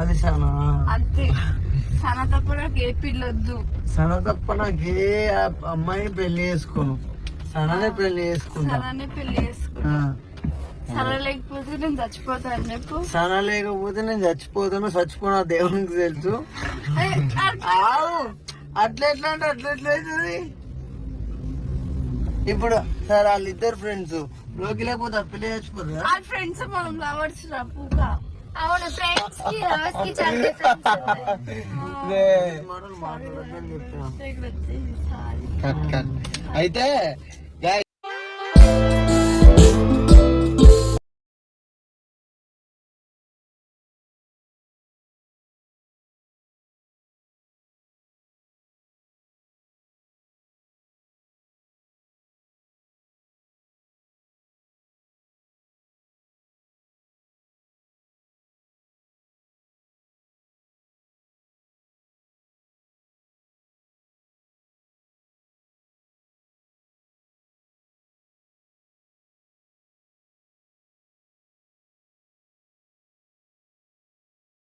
అది సనా. అంతే. సన తప్ప నాకు ఏ పిల్లొద్దు సన తప్ప నాకు ఏ అమ్మాయిని పెళ్ళి చేసుకోను. సననే పెళ్ళి చేసుకుంటా. సననే పెళ్ళి చేసుకుంటా. సన లేకపోతే నేను చచ్చిపోతాను చెప్పు సన లేకపోతే నేను చచ్చిపోతాను. చచ్చిపోనా దేవునికి తెలుసు. అట్లా. ఎట్లా అంటే అట్లా ఎట్లా అవుతుంది? ఇప్పుడు సరే వాళ్ళిద్దరు ఫ్రెండ్స్లోకి లేకపోతే పిల్ల చచ్చిపోతుందా? ఫ్రెండ్స్ మనం లవర్స్ రా అవును ఫ్రెండ్స్కి లవర్స్కి చాలా డిఫరెన్స్ అయితే